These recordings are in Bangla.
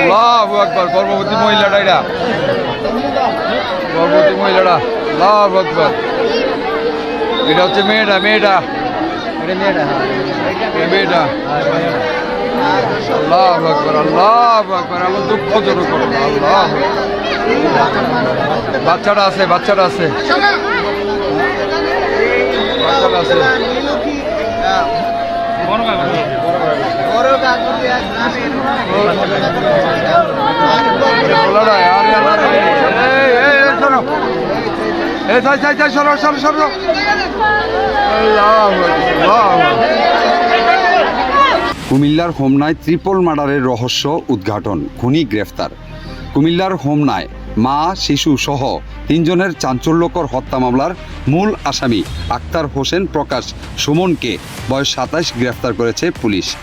আল্লাহু আকবার গর্ভবতী মহিলাটা এটা। গর্ভবতী মহিলাটা আল্লাহু আকবার। এটা হচ্ছে মেয়েটা মেয়েটা। এটা মেয়েটা এই মেয়েটা। আল্লাহু আকবার আল্লাহু আকবার আমার দুঃখজনক আল্লাহ বাচ্চাটা আছে বাচ্চাটা আছে। এই, যাই, যাই, যাই, সরো, সরো, সরো। কুমিল্লার হোমনায় ত্রিপল মার্ডারের রহস্য উদ্ঘাটন খুনি গ্রেফতার। কুমিল্লার হোমনায় মা, শিশু সহ তিনজনের চাঞ্চল্যকর হত্যা মামলার মূল আসামি আক্তার হোসেন প্রকাশ সুমনকে বয়স সাতাশ গ্রেফতার করেছে পুলিশ।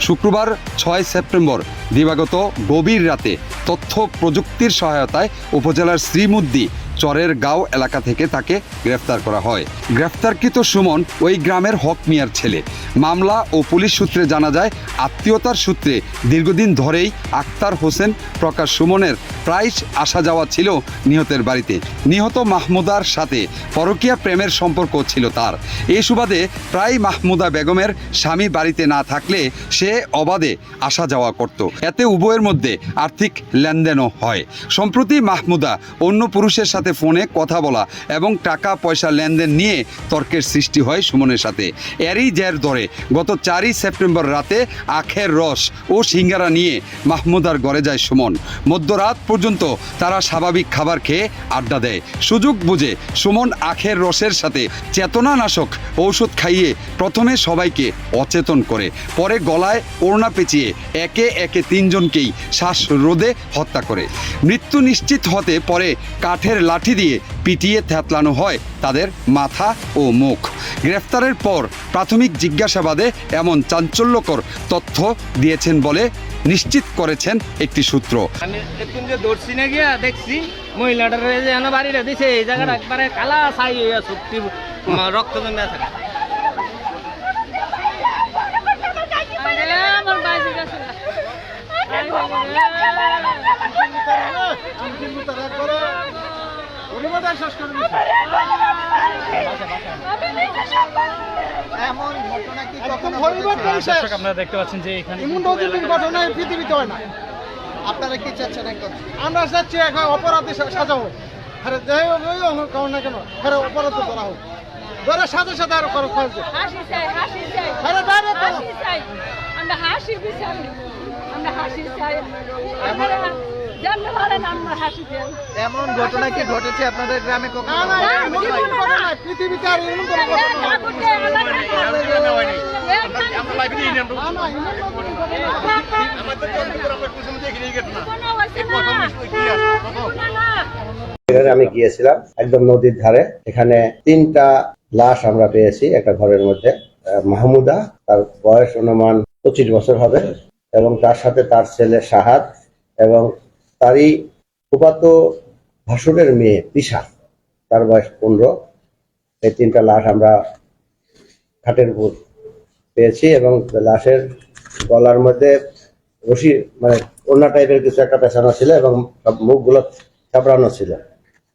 শুক্রবার ছয় সেপ্টেম্বর দিবাগত গভীর রাতে তথ্য প্রযুক্তির সহায়তায় উপজেলার শ্রীমুদ্দি চরের গাঁও এলাকা থেকে তাকে গ্রেফতার করা হয়। গ্রেফতারকৃত সুমন ওই গ্রামের হক মিয়ার ছেলে। মামলা ও পুলিশ সূত্রে জানা যায়, আত্মীয়তার সূত্রে দীর্ঘদিন ধরেই আক্তার হোসেন প্রকাশ সুমনের প্রায় আসা যাওয়া ছিল নিহতের বাড়িতে। নিহত মাহমুদার সাথে পরকীয়া প্রেমের সম্পর্ক ছিল তার। এই সুবাদে প্রায় মাহমুদা বেগমের স্বামী বাড়িতে না থাকলে সে অবাধে আসা যাওয়া করত। এতে উভয়ের মধ্যে আর্থিক লেনদেনও হয়। সম্প্রতি মাহমুদা অন্য পুরুষের সাথে ফোনে কথা বলা এবং টাকা পয়সা লেনদেন নিয়ে তর্কের সৃষ্টি হয় সুমনের সাথে। এরই জের ধরে গত চারই সেপ্টেম্বর রাতে আখের রস ও সিঙ্গারা নিয়ে মাহমুদার ঘরে যায় সুমন। মধ্যরাত পর্যন্ত তারা স্বাভাবিক খাবার খেয়ে আড্ডা দেয়। সুযোগ বুঝে সুমন আখের রসের সাথে চেতনানাশক ঔষধ খাইয়ে প্রথমে সবাইকে অচেতন করে। পরে গলায় ওড়না পেঁচিয়ে একে একে তিনজনকেই শ্বাসরোধে হত্যা করে। মৃত্যু নিশ্চিত হতে পরে কাঠের লাঠি দিয়ে পিটিয়ে থ্যাতলানো হয় তাদের মাথা ও মুখ গ্রেফতারের পর প্রাথমিক জিজ্ঞাসাবাদে এমন চাঞ্চল্যকর তথ্য দিয়েছেন বলে নিশ্চিত করেছেন একটি সূত্র আমি একটু যে ধরছি না গিয়া দেখছি মহিলাটার যে এনে বাড়িটা দিছে এই জায়গাটা একবারে কালা ছাই হইয়া সত্যি রক্ত জমে আছে আমার আপনারা দেখতে পাচ্ছেন যে এখানে এমন নদীর ঘটনা পৃথিবীতে হয় না। আপনারা কি চাচ্ছেন এখন আমরা চাচ্ছি এখন অপরাধী সা- সাজাবো আরে যাই হোক হোক কারণ না কেন? আরে অপরাধ ধরা হোক। ধরে সাথে সাথে আরও খরচ খরচ হাসি চাই হাসি চাই। আরে বাইরে হাসি চাই। আমরা হাসি চাই আমরা হাসি চাই। আমরা এমন ঘটনা কি ঘটেছে আপনাদের গ্রামে কখনো? পৃথিবীতে আর কোনো ঘটনা আমি গিয়েছিলাম একদম নদীর ধারে। এখানে তিনটা লাশ আমরা পেয়েছি একটা ঘরের মধ্যে। আহ, মাহমুদা তার বয়স অনুমান পঁচিশ বছর হবে এবং তার সাথে তার ছেলে সাহাদ এবং তারই ফুপাতো ভাসুরের মেয়ে পিসা তার বয়স পনেরো। এই তিনটা লাশ আমরা খাটের উপর পেয়েছি এবং লাশের গলার মধ্যে রশি মানে ওড়না টাইপের কিছু একটা পেছানো ছিল এবং সব মুখগুলো চাপড়ানো ছিল।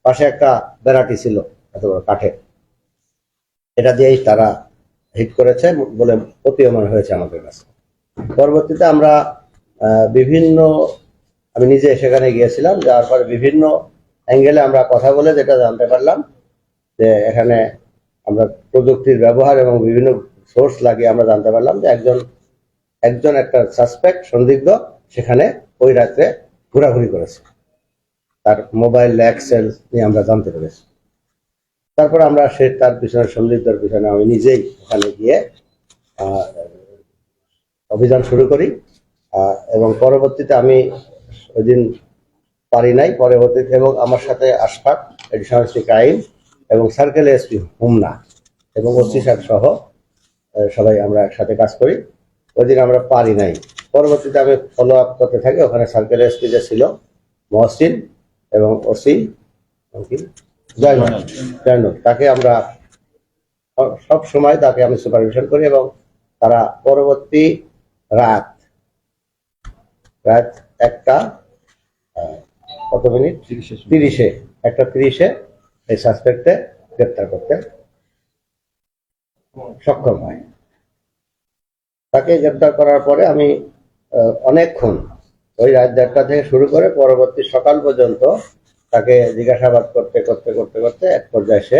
পাশে একটা বেড়াটি ছিল, এত বড় কাঠের এটা দিয়েই তারা হিট করেছে বলে প্রতীয়মান হয়েছে আমাদের কাছে। পরবর্তীতে আমরা বিভিন্ন আমি নিজে সেখানে গিয়েছিলাম, যাওয়ার পরে বিভিন্ন অ্যাঙ্গেলে আমরা কথা বলে যেটা জানতে পারলাম যে এখানে আমরা প্রযুক্তির ব্যবহার এবং বিভিন্ন সোর্স লাগিয়ে আমরা জানতে পারলাম যে একজন একজন একটা সাসপেক্ট সন্দিগ্ধ, সেখানে ওই রাত্রে ঘোরাঘুরি করেছে। তার মোবাইল ল্যাক্সেল নিয়ে আমরা জানতে পেরেছি। তারপর আমরা সে, তার পিছনে, সন্দিগ্ধর পিছনে আমি নিজেই ওখানে গিয়ে অভিযান শুরু করি। এবং পরবর্তীতে আমি ওই দিন পারি নাই পরবর্তীতে এবং আমার সাথে আশফাক এডিশনাল এসপি ক্রাইম এবং সার্কেল এসপি হুমনা এবং ওসি সাহেব সহ সবাই আমরা একসাথে কাজ করি। ওই দিন আমরা পারি নাই। পরবর্তীতে আমি ফলো আপ করতে থাকি ওখানে সার্কেল এসপি যে ছিল মহসিন এবং ওসি জয়নুল। তাকে আমরা সব সময় তাকে আমি সুপারভিশন করি এবং তারা পরবর্তী রাত রাত একটা কত মিনিট তিরিশে একটা তিরিশে এই সাসপেক্টে গ্রেপ্তার করতে সক্ষম হয়। তাকে গ্রেপ্তার করার পরে আমি অনেকক্ষণ ওই রাত দেড়টা থেকে শুরু করে পরবর্তী সকাল পর্যন্ত তাকে জিজ্ঞাসাবাদ করতে করতে করতে করতে এক পর্যায়ে সে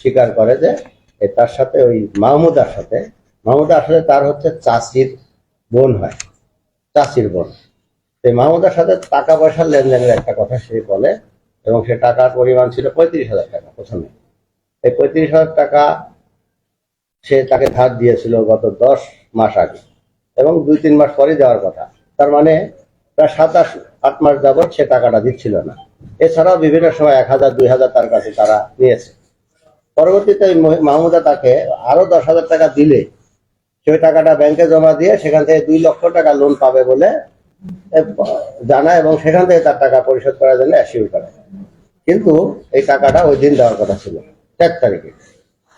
স্বীকার করে যে তার সাথে ওই মাহমুদার সাথে মাহমুদা আসলে তার হচ্ছে চাষির বোন হয়। চাষির বোন। মাহমুদার সাথে টাকা পয়সার লেনদেনের একটা কথা সে বলে, এবং সে টাকার পরিমাণ ছিল পঁয়ত্রিশ হাজার টাকা প্রথমে। এই পঁয়ত্রিশ হাজার টাকা সে তাকে ধার দিয়েছিল গত দশ মাস আগে, এবং দুই তিন মাস পরে দেওয়ার কথা। তার মানে প্রায় সাতাশ, আট মাস যাবৎ সে টাকাটা দিচ্ছিল না। এছাড়াও বিভিন্ন সময় এক হাজার, দুই হাজার তার কাছে তারা নিয়েছে। পরবর্তীতে মাহমুদা তাকে আরও দশ হাজার টাকা দিলে সেই টাকাটা ব্যাংকে জমা দিয়ে সেখান থেকে দুই লক্ষ টাকা লোন পাবে বলে এ, জানায় এবং সেখান থেকে তার টাকা পরিশোধ করার জন্য অ্যাসিউর করে। কিন্তু এই টাকাটা ওই দিন দেওয়ার কথা ছিল চার তারিখে।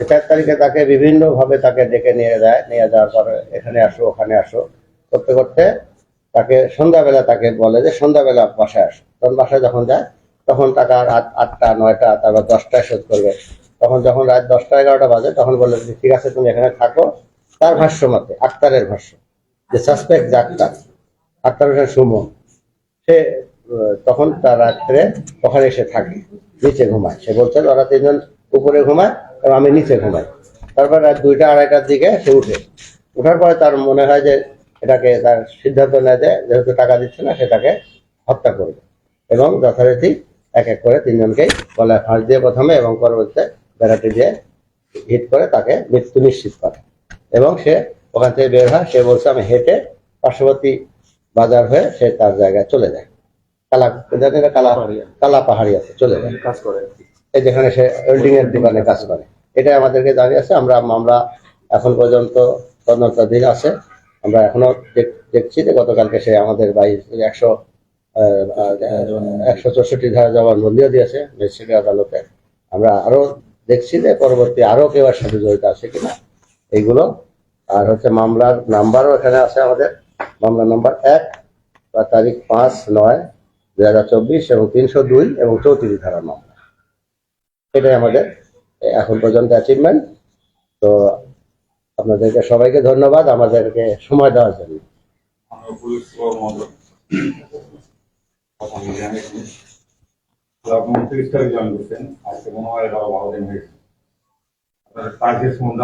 চার তারিখে তাকে বিভিন্ন ভাবে তাকে ডেকে নিয়ে যায় নিয়ে যাওয়ার পরে এখানে আসো ওখানে আসো। করতে করতে তাকে সন্ধ্যাবেলা তাকে বলে যে সন্ধ্যাবেলা বাসায় আসো। তখন বাসায় যখন যায় তখন টাকা রাত আটটা নয়টা তারপর দশটায় শোধ করবে। তখন যখন রাত দশটা এগারোটা বাজে তখন বলে যে ঠিক আছে তুমি এখানে থাকো। তার ভাষ্য মতে আক্তারের ভাষ্য যে সাসপেক্ট যে আক্তার হোসেন সুমন সে তখন তার রাত্রে ওখানে এসে থাকে, নিচে ঘুমায়। সে বলছে, ওরা তিনজন উপরে ঘুমায় এবং আমি নিচে ঘুমাই। তারপর রাত দুইটা, আড়াইটার দিকে সে উঠে। উঠার পরে তার মনে হয় যে এটাকে তার সিদ্ধান্ত নেয় যে যেহেতু টাকা দিচ্ছে না সেটাকে হত্যা করবে এবং যথারীতি এক এক করে তিনজনকেই গলায় ফাঁস দিয়ে প্রথমে এবং পরবর্তীতে বেড়াটি দিয়ে হিট করে তাকে মৃত্যু নিশ্চিত করে। এবং সে ওখান থেকে বের হয়। সে বলছে, আমি হেঁটে পার্শ্ববর্তী বাজার হয়ে সে তার জায়গায় চলে যায়। কালা জানি না কালা কালা পাহাড়ি আছে চলে যায়। কাজ করে এই যেখানে সে ওয়েল্ডিং এর দোকানে কাজ করে। এটাই আমাদেরকে জানিয়েছে আমরা আমরা এখন পর্যন্ত তদন্তাধীন আছে। আমরা এখনও দেখ- দেখছি যে গতকালকে সে আমাদের বাইশ একশো একশো চৌষট্টি ধারা জবানবন্দিও দিয়েছে ম্যাজিস্ট্রেট আদালতে। আমরা আরও দেখছি যে পরবর্তী আরও কেউ এর সাথে জড়িত আছে কিনা এইগুলো। আর হচ্ছে মামলার নাম্বারও এখানে আছে আমাদের। মামলা নাম্বার এক তারিখ পাঁচ নয় দুই হাজার চব্বিশ এবং তিনশো দুই এবং চৌত্রিশ ধারার মামলা। এটাই আমাদের এখন পর্যন্ত অ্যাচিভমেন্ট তো আপনাদেরকে সবাইকে ধন্যবাদ, আমাদেরকে সময় দেওয়ার জন্য।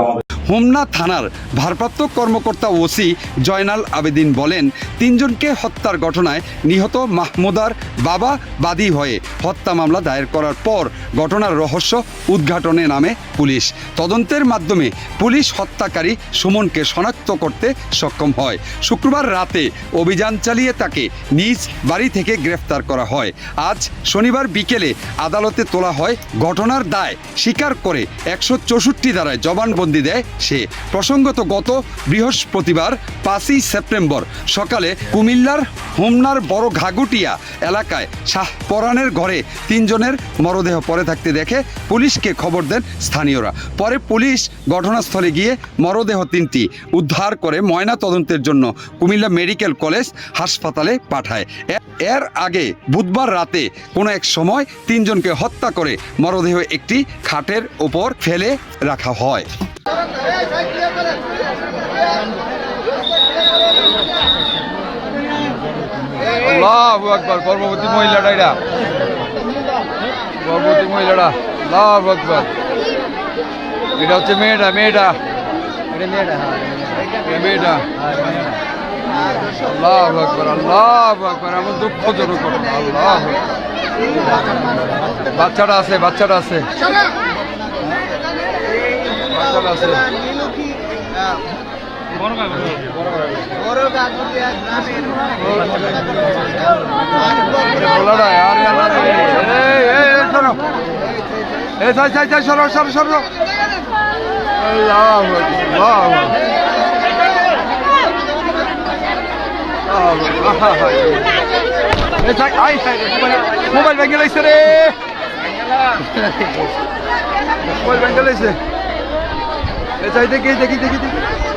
আমাদের হোমনা থানার ভারপ্রাপ্ত কর্মকর্তা ওসি জয়নাল আবেদিন বলেন, তিনজনকে হত্যার ঘটনায় নিহত মাহমুদার বাবা বাদী হয়ে হত্যা মামলা দায়ের করার পর ঘটনার রহস্য উদ্ঘাটনে নামে পুলিশ। তদন্তের মাধ্যমে পুলিশ হত্যাকারী সুমনকে শনাক্ত করতে সক্ষম হয়। শুক্রবার রাতে অভিযান চালিয়ে তাকে নিজ বাড়ি থেকে গ্রেফতার করা হয়। আজ শনিবার বিকেলে আদালতে তোলা হয়, ঘটনার দায় স্বীকার করে একশো চৌষট্টি ধারায় জবানবন্দি দেয় সে। প্রসঙ্গত, গত বৃহস্পতিবার, পাঁচই সেপ্টেম্বর সকালে কুমিল্লার হোমনার বড় ঘাগুটিয়া এলাকায় শাহ পরানের ঘরে তিনজনের মরদেহ পড়ে থাকতে দেখে পুলিশকে খবর দেন স্থানীয়রা। পরে পুলিশ ঘটনাস্থলে গিয়ে মরদেহ তিনটি উদ্ধার করে ময়না তদন্তের জন্য কুমিল্লা মেডিকেল কলেজ হাসপাতালে পাঠায়। এর আগে বুধবার রাতে কোনো এক সময় তিনজনকে হত্যা করে মরদেহ একটি খাটের ওপর ফেলে রাখা হয়। আল্লাহু আকবার গর্ভবতী মহিলাটা এটা গর্ভবতী মহিলাটা আল্লাহু আকবার। এটা হচ্ছে মেয়েটা মেয়েটা। এটা মেয়েটা হ্যাঁ এটা মেয়েটা। আল্লাহু আকবার আল্লাহু আকবার এমন দুঃখজনক ঘটনা বাচ্চাটা আছে বাচ্চাটা আছে। সরো সরো সরো মোবাইল ভেঙে লাইছে রে মোবাইল লাইছে এ চাই দেখি দেখি দেখি দেখি।